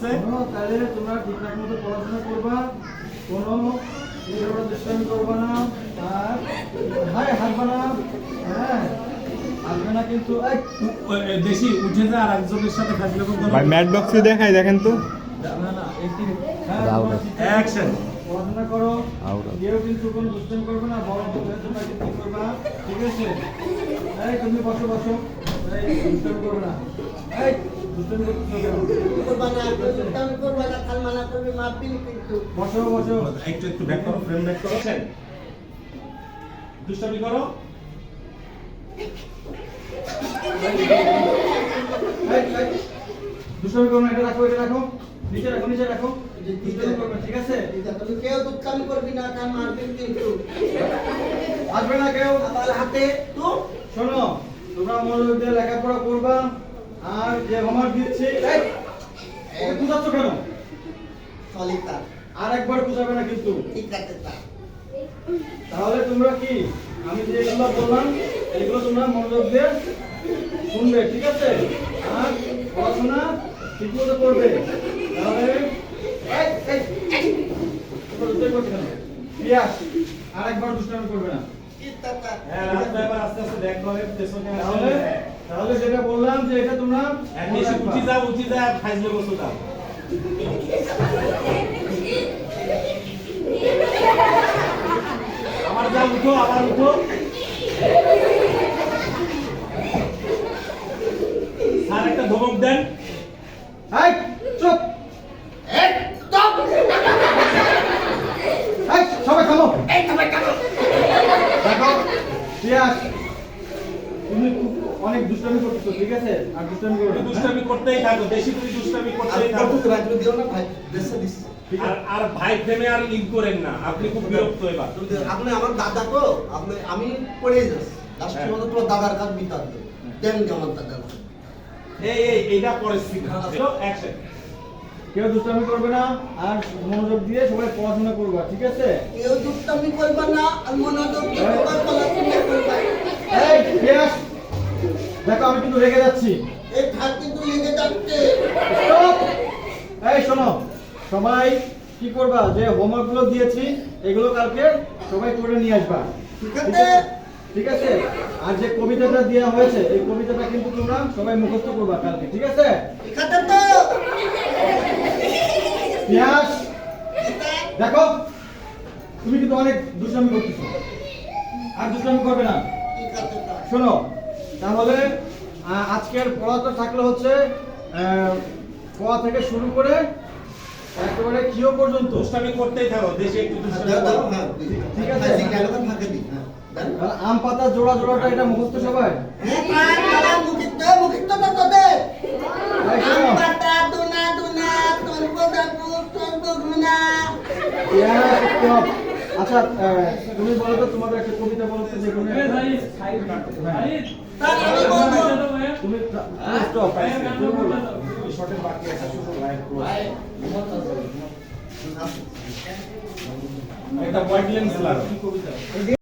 আছে। তাহলে তোমরা ঠিকঠাক মতো পড়াশোনা করবা। কোনো দুষ্টামি করবা না। আর হাই হাসবা না। হ্যাঁ কিন্তু। এই, দেশি উঠে আর একজনের সাথে থাকলে কোনো ভাই ম্যাট বক্সে দেখাই দেখেন তো। না না একটি হ্যাঁ অ্যাকশন পড়াশোনা করো। কেউ কিন্তু কোনো দুষ্টামি করবে না বড় তোমরা কিন্তু করবা? ঠিক আছে? এই তুমি বসো বসো। এই দুষ্টামি করবে না। বসো বসো। একটু একটু ব্যাক করো ফ্রেম ব্যাক করো। দুষ্টামি করো। দুষ্টামি করো এটা রাখো এটা রাখো। নিচে রাখো নিচে রাখো। করবে ঠিক আছে কেউ দুষ্টামি করবি না মারবি কিন্তু আসবে না কেউ। হাতে তো? শোনো তোমরা মনোযোগ দিয়ে লেখাপড়া করবা। আর যে হোমওয়ার্ক দিচ্ছি এই, ওকে বুঝাচ্ছ কেন? সলিতা আর একবার বুঝাবে না কিন্তু। ঠিক আছে তা। তাহলে তোমরা কি আমি যে এগুলো বললাম এগুলো তোমরা মনোযোগ দিয়ে শুনবে ঠিক আছে? আর পড়াশোনা ঠিক মতো করবে। তাহলে আর একবার দুষ্টামি করবে না। ঠিক আছে হ্যাঁ আস্তে আস্তে পেছনে তাহলে তাহলে যেটা বললাম যে এটা তোমরা হ্যাঁ, মনে রাখবা। উঠি যা উঠি যা আর ফাইজলে বসে দাও আমার যা উঠো আবার উঠো। স্যার একটা ধমক দেন। এই, চুপ একদম এই, সবাই থামো এই তোমার কাছে দেখো পিয়াস তুমি খুব অনেক দুষ্টামি করতেছো ঠিক আছে? আর দুষ্টামি না, দুষ্টামি করতেই থাকো বেশি তুমি দুষ্টামি করতেই থাকো। দিও না ভাই? দেশে দিস। আর আর ভাই প্রেমে আর লিঙ্ক করেন না। আপনি খুব বিরক্ত এবার। আপনি আমার দাদা তো আপনি আমি পড়ে যাচ্ছি লাস্ট হ্যাঁ। পর্যন্ত তোমার দাদার কাছে বিতার দেন যেমন দাদা এই এই এইটা পরিস্থিতি অ্যাকশন কেউ দুষ্টামি করবে না আর মনোযোগ দিয়ে সবাই পড়াশোনা করবা ঠিক আছে? কেউ দুষ্টামি করবে না আর মনোযোগ দিয়ে পড়াশোনা আমি কিন্তু রেগে যাচ্ছি। এই ঠাক কিন্তু লেগে যাচ্ছে। এই শোনো। সবাই কি করবা? যে হোমওয়ার্কগুলো দিয়েছি এগুলো কালকে সবাই করে নিয়ে আসবা। ঠিক আছে। ঠিক আছে? আর যে কবিতাটা দেওয়া হয়েছে এই কবিতাটা কিন্তু তোমরা সবাই মুখস্থ করবা কালকে। ঠিক আছে? পিয়াস! দেখো তুমি কিন্তু অনেক দুষ্টামি করতেছো। আর দুষ্টামি করবে না। শোনো তাহলে আজকের পড়া তো থাকলে হচ্ছে পড়া থেকে শুরু করে একেবারে কিও পর্যন্ত। দুষ্টামি করতেই থাকো দেশে একটু দাও করো। হ্যাঁ ঠিক আছে। হ্যাঁ আম পাতা জোড়া জোড়াটা এটা মুখস্থ সবাই? হ্যাঁ আচ্ছা তুমি বলো তো তোমাদের একটা কবিতা বলো তো যে কোনো একটা। হ্যাঁ। তুমি স্টপ তুমি বলো। শর্টের বাকি আছে শুধু লাইভ আচ্ছা। এটা বয়লেন্স লাগা কি কবিতা?